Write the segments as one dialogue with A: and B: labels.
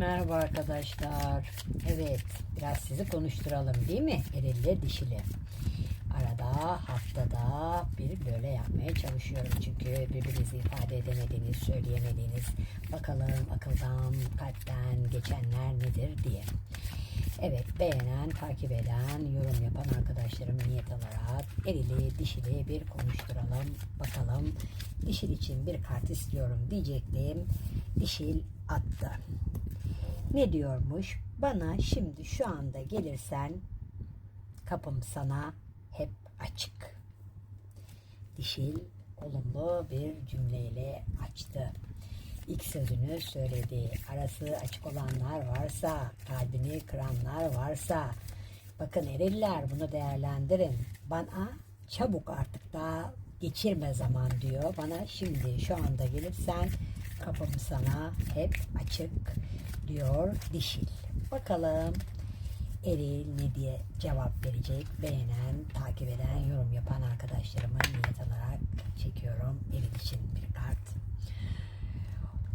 A: Merhaba arkadaşlar. Evet, biraz sizi konuşturalım değil mi? Erille dişili. Arada, haftada bir böyle yapmaya çalışıyorum. Çünkü birbirinizi ifade edemediğiniz, söyleyemediğiniz, bakalım akıldan, kalpten geçenler nedir diye. Evet, beğenen, takip eden, yorum yapan arkadaşlarım niyet alarak erili, dişili bir konuşturalım. Bakalım dişil için bir kart istiyorum diyecektim. Dişil attı. Ne diyormuş? Bana şimdi şu anda gelirsen kapım sana hep açık. Dişil olumlu bir cümleyle açtı. İlk sözünü söyledi. Arası açık olanlar varsa, kalbini kıranlar varsa, bakın eriller bunu değerlendirin. Bana çabuk artık daha geçirme zaman diyor. Bana şimdi şu anda gelirsen kapım sana hep açık diyor dişil. Bakalım Eril ne diye cevap verecek. Beğenen, takip eden, yorum yapan arkadaşlarıma niyet alarak çekiyorum. Eril için bir kart.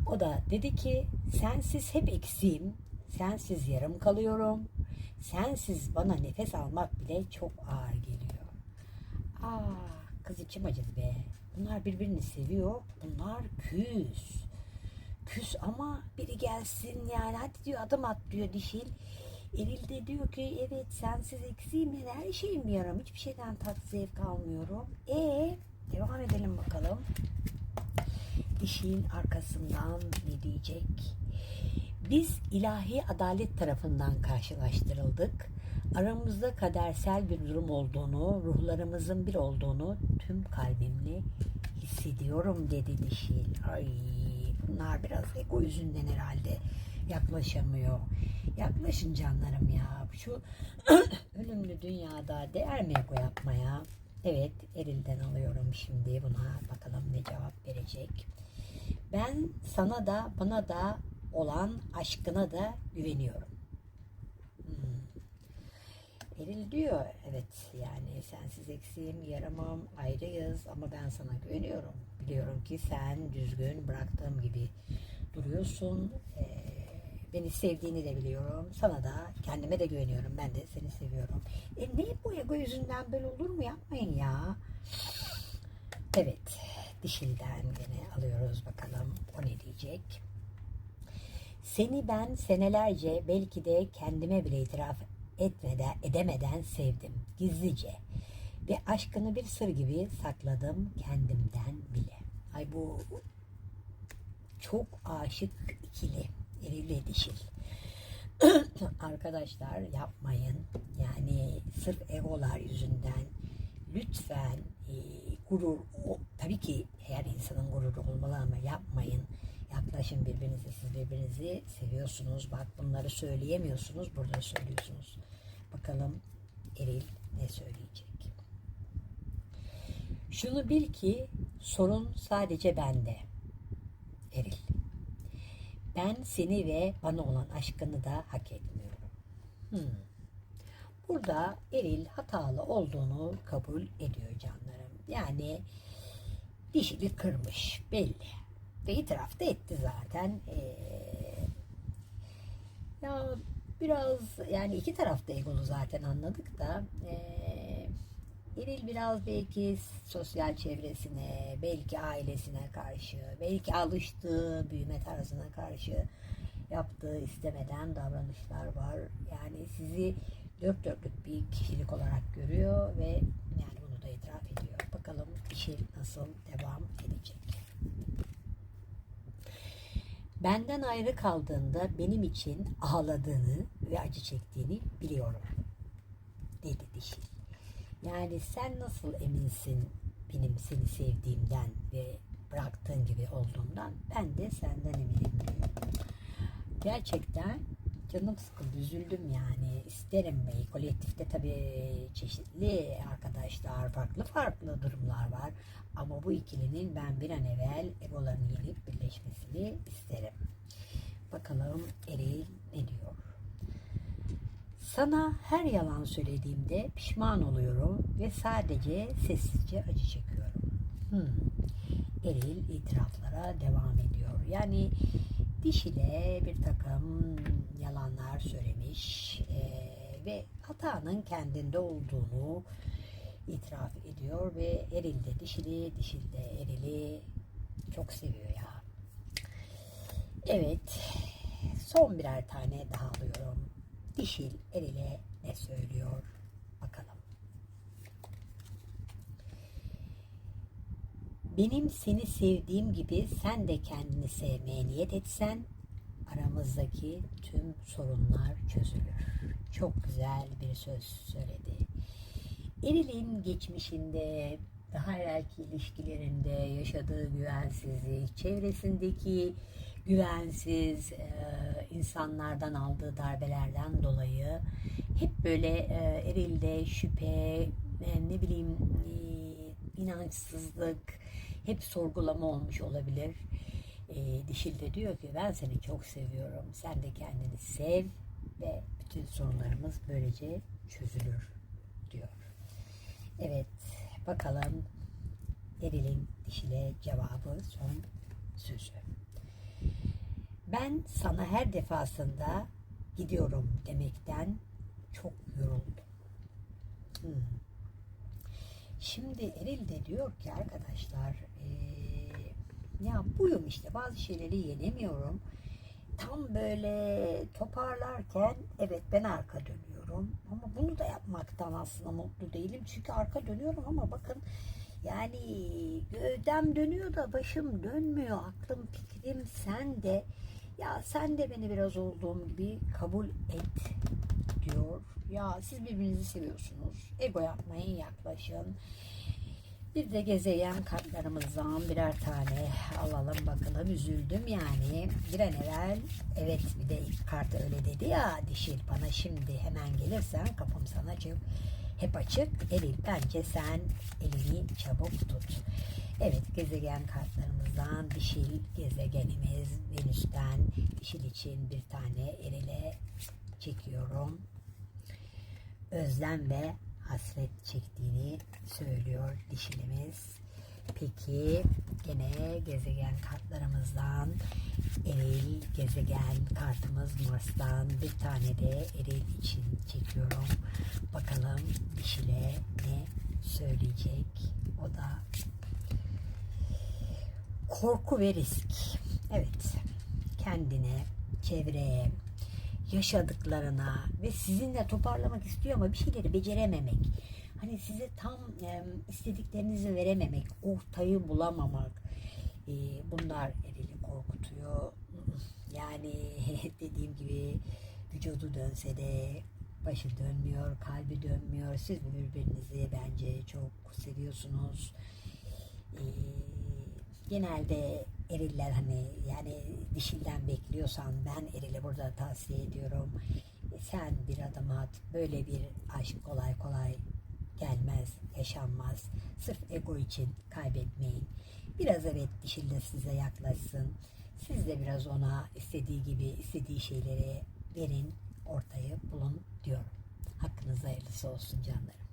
A: O da dedi ki sensiz hep eksiğim. Sensiz yarım kalıyorum. Sensiz bana nefes almak bile çok ağır geliyor. Aa, kız içim acıdı be. Bunlar birbirini seviyor. Bunlar küs. Küs ama biri gelsin yani hadi diyor adım at diyor dişil. Eril de diyor ki evet sensiz eksiğim yani her şeyim yaram. Hiçbir şeyden tat zevk almıyorum. E devam edelim bakalım. Dişin arkasından ne diyecek? Biz ilahi adalet tarafından karşılaştırıldık. Aramızda kadersel bir durum olduğunu, ruhlarımızın bir olduğunu tüm kalbimle hissediyorum dedi dişil. Ay bunlar biraz ego yüzünden herhalde yaklaşamıyor. Yaklaşın canlarım ya. Şu ölümlü dünyada değer mi ego yapmaya? Evet erilden alıyorum şimdi buna. Bakalım ne cevap verecek. Ben sana da bana da olan aşkına da güveniyorum. Eril diyor evet yani sensiz eksiğim yaramam ayrıyız ama ben sana güveniyorum. Biliyorum ki sen düzgün bıraktığım gibi duruyorsun. Ee, beni sevdiğini de biliyorum. Sana da kendime de güveniyorum. Ben de seni seviyorum. E ne bu ego yüzünden böyle olur mu? Yapmayın ya. Evet. Dişilden gene alıyoruz bakalım. O ne diyecek? Seni ben senelerce belki de kendime bile itiraf etmeden, edemeden sevdim. Gizlice. Ve aşkını bir sır gibi sakladım kendimden bile. Ay bu çok aşık ikili. Eril dişil. Arkadaşlar yapmayın. Yani sırf egolar yüzünden lütfen e, gurur o, tabii ki her insanın gururu olmalı ama yapmayın. Yaklaşın birbirinize. Siz birbirinizi seviyorsunuz. Bak bunları söyleyemiyorsunuz. Burada söylüyorsunuz. Bakalım Eril ne söyleyecek? Şunu bil ki sorun sadece bende. Eril. Ben seni ve bana olan aşkını da hak etmiyorum. Hmm. Burada Eril hatalı olduğunu kabul ediyor canlarım. Yani dişini kırmış belli. Ve itiraf da etti zaten. Ee, ya biraz yani iki tarafta egolu zaten anladık da ee, Eril biraz belki sosyal çevresine, belki ailesine karşı, belki alıştığı büyüme tarzına karşı yaptığı istemeden davranışlar var. Yani sizi dört dörtlük bir kişilik olarak görüyor ve yani bunu da itiraf ediyor. Bakalım işi nasıl devam edecek. Benden ayrı kaldığında benim için ağladığını ve acı çektiğini biliyorum. Dedi dişil. Yani sen nasıl eminsin benim seni sevdiğimden ve bıraktığın gibi olduğundan ben de senden eminim. Gerçekten canım sıkıldı, üzüldüm yani. İsterim bey. Kolektifte tabii çeşitli arkadaşlar, farklı farklı durumlar var. Ama bu ikilinin ben bir an evvel egolarını yenip birleşmesini isterim. Bakalım Eril ne diyor? Sana her yalan söylediğimde pişman oluyorum ve sadece sessizce acı çekiyorum. Hmm. Eril itiraflara devam ediyor. Yani dişine bir takım yalanlar söylemiş e, ve hatanın kendinde olduğunu itiraf ediyor ve erilde dişili, dişilde erili çok seviyor ya. Evet, son birer tane daha alıyorum. Dişil erile ne söylüyor? Benim seni sevdiğim gibi sen de kendini sevmeye niyet etsen aramızdaki tüm sorunlar çözülür. Çok güzel bir söz söyledi. Eril'in geçmişinde, daha evvelki ilişkilerinde yaşadığı güvensizlik, çevresindeki güvensiz e, insanlardan aldığı darbelerden dolayı hep böyle e, Eril'de şüphe, e, ne bileyim e, inançsızlık, hep sorgulama olmuş olabilir. E, dişil de diyor ki ben seni çok seviyorum. Sen de kendini sev ve bütün sorunlarımız böylece çözülür diyor. Evet bakalım Eril'in dişile cevabı son sözü. Ben sana her defasında gidiyorum demekten çok yoruldum. Hmm. Şimdi Eril de diyor ki arkadaşlar eee, ya buyum işte bazı şeyleri yenemiyorum. Tam böyle toparlarken evet ben arka dönüyorum. Ama bunu da yapmaktan aslında mutlu değilim. Çünkü arka dönüyorum ama bakın yani gövdem dönüyor da başım dönmüyor. Aklım fikrim sen de ya sen de beni biraz olduğum gibi kabul et diyor. Ya siz birbirinizi seviyorsunuz. Ego yapmayın yaklaşın. Bir de gezegen kartlarımızdan birer tane alalım bakalım. Üzüldüm yani. Bir an evvel evet bir de ilk kartı öyle dedi ya dişil bana şimdi hemen gelirsen kapım sana açık. Hep açık. Eril bence sen elini çabuk tut. Evet gezegen kartlarımızdan dişil gezegenimiz Venüs'ten dişil için bir tane erile çekiyorum. Özlem ve hasret çektiğini söylüyor dişilimiz. Peki gene gezegen kartlarımızdan eril gezegen kartımız Mars'tan bir tane de eril için çekiyorum. Bakalım dişile ne söyleyecek o da korku ve risk. Evet kendine, çevreye, yaşadıklarına ve sizinle toparlamak istiyor ama bir şeyleri becerememek. Hani size tam e, istediklerinizi verememek, ortayı bulamamak. E, bunlar erili korkutuyor. Yani dediğim gibi vücudu dönse de başı dönmüyor, kalbi dönmüyor. Siz birbirinizi bence çok seviyorsunuz. E, genelde eriller hani yani dişilden bekliyorsan ben erili burada tavsiye ediyorum. Sen bir adım at. Böyle bir aşk kolay kolay gelmez, yaşanmaz. Sırf ego için kaybetmeyin. Biraz evet dişil de size yaklaşsın. Siz de biraz ona istediği gibi istediği şeyleri verin, ortayı bulun diyorum. Hakkınız hayırlısı olsun canlarım.